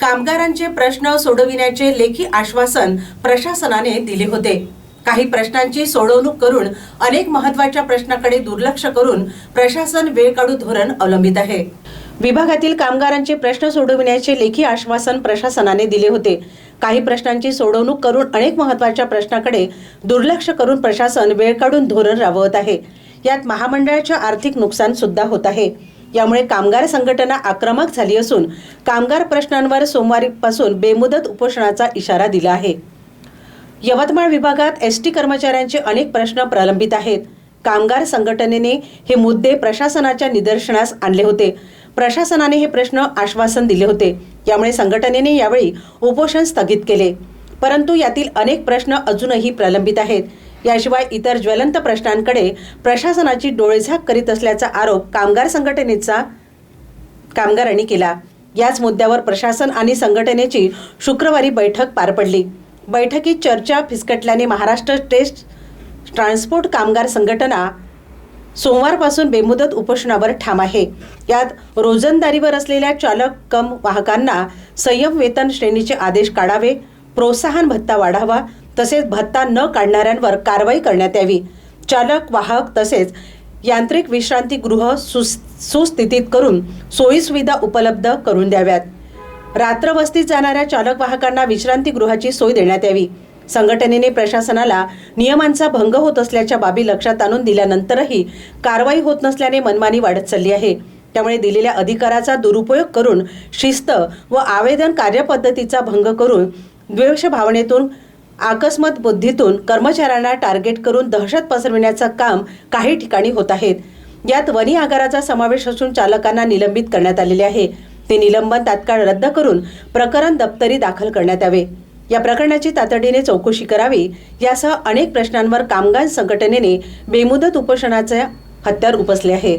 कामगारांचे प्रश्न सोडविण्याचे लेखी आश्वासन प्रशासनाने दिले होते. काही प्रश्नांची सोडवणूक करून अनेक महत्त्वाच्या प्रश्नाकडे दुर्लक्ष करून प्रशासन वेळ काढू धोरण अवलंबित आहे. विभागातील कामगारांचे प्रश्न सोडविण्याचे लेखी आश्वासन प्रशासनाने दिले होते. काही प्रश्नांची सोडवणूक करून अनेक महत्त्वाच्या प्रश्नाकडे दुर्लक्ष करून प्रशासन वेळ काढून धोरण राबवत आहे. यात महामंडळाचे आर्थिक नुकसान सुद्धा होत आहे. यामुळे कामगार संघटना आक्रमक झाली असून कामगार प्रश्नांवर सोमवारीपासून बेमुदत उपोषणाचा इशारा दिला आहे. यवतमाळ विभागात एस टी कर्मचाऱ्यांचे अनेक प्रश्न प्रलंबित आहेत. कामगार संघटनेने हे मुद्दे प्रशासनाच्या निदर्शनास आणले होते. प्रशासनाने हे प्रश्न आश्वासन दिले होते. यामुळे संघटनेने यावेळी उपोषण स्थगित केले. परंतु यातील अनेक प्रश्न अजूनही प्रलंबित आहेत. याशिवाय इतर ज्वलंत प्रश्नांकडे प्रशासनाची डोळेझाक करीत असल्याचा आरोप कामगार संघटनेचा कामगारांनी केला. याच मुद्द्यावर प्रशासन आणि संघटनेची शुक्रवारी बैठक पार पडली. बैठकीत चर्चा फिसकटल्याने महाराष्ट्र टेस्ट ट्रान्सपोर्ट कामगार संघटना सोमवारपासून बेमुदत उपोषणावर ठाम आहे. यात रोजंदारीवर असलेल्या चालक कम वाहकांना संयम वेतन श्रेणीचे आदेश काढावे प्रोत्साहन भत्ता वाढावा तसेच भत्ता न काढणाऱ्यांवर कारवाई करण्यात यावी. चालक वाहक तसेच यांत्रिक विश्रांतीगृह सुस् सुस्थितीत करून सोयीसुविधा उपलब्ध करून द्याव्यात. रात्र वस्तीत जाणाऱ्या चालक वाहकांना विश्रांतीगृहाची सोय देण्यात यावी. संघटनेने प्रशासनाला नियमांचा भंग होत असल्याच्या बाबी लक्षात आणून दिल्यानंतरही कारवाई होत नसल्याने मनमानी वाढत चालली आहे. त्यामुळे दिलेल्या अधिकाराचा दुरुपयोग करून शिस्त व आवेदन कार्यपद्धतीचा भंग करून द्वेष भावनेतून आकस्मत बुद्धीतून कर्मचाऱ्यांना टार्गेट करून दहशत पसरविण्याचं काम काही ठिकाणी होत आहेत. यात वनी आगाराचा समावेश असून चालकांना निलंबित करण्यात आलेले आहे. ते निलंबन तात्काळ रद्द करून प्रकरण दप्तरी दाखल करण्यात यावे. या प्रकरणाची तातडीने चौकशी करावी यासह अनेक प्रश्नांवर कामगार संघटनेने बेमुदत उपोषणाचे हत्यार उपसले आहे.